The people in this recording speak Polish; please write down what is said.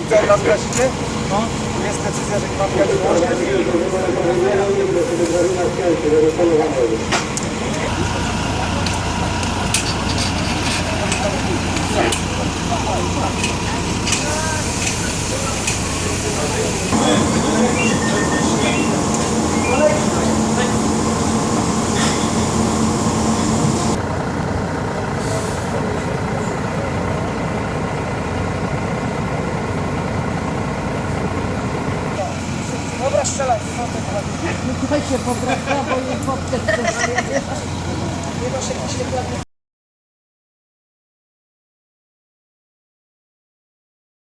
I co, nas. No. Jest decyzja, że nie mam. Strzelaj. No, to się poprawa, bo nie popkę Nie masz jakichś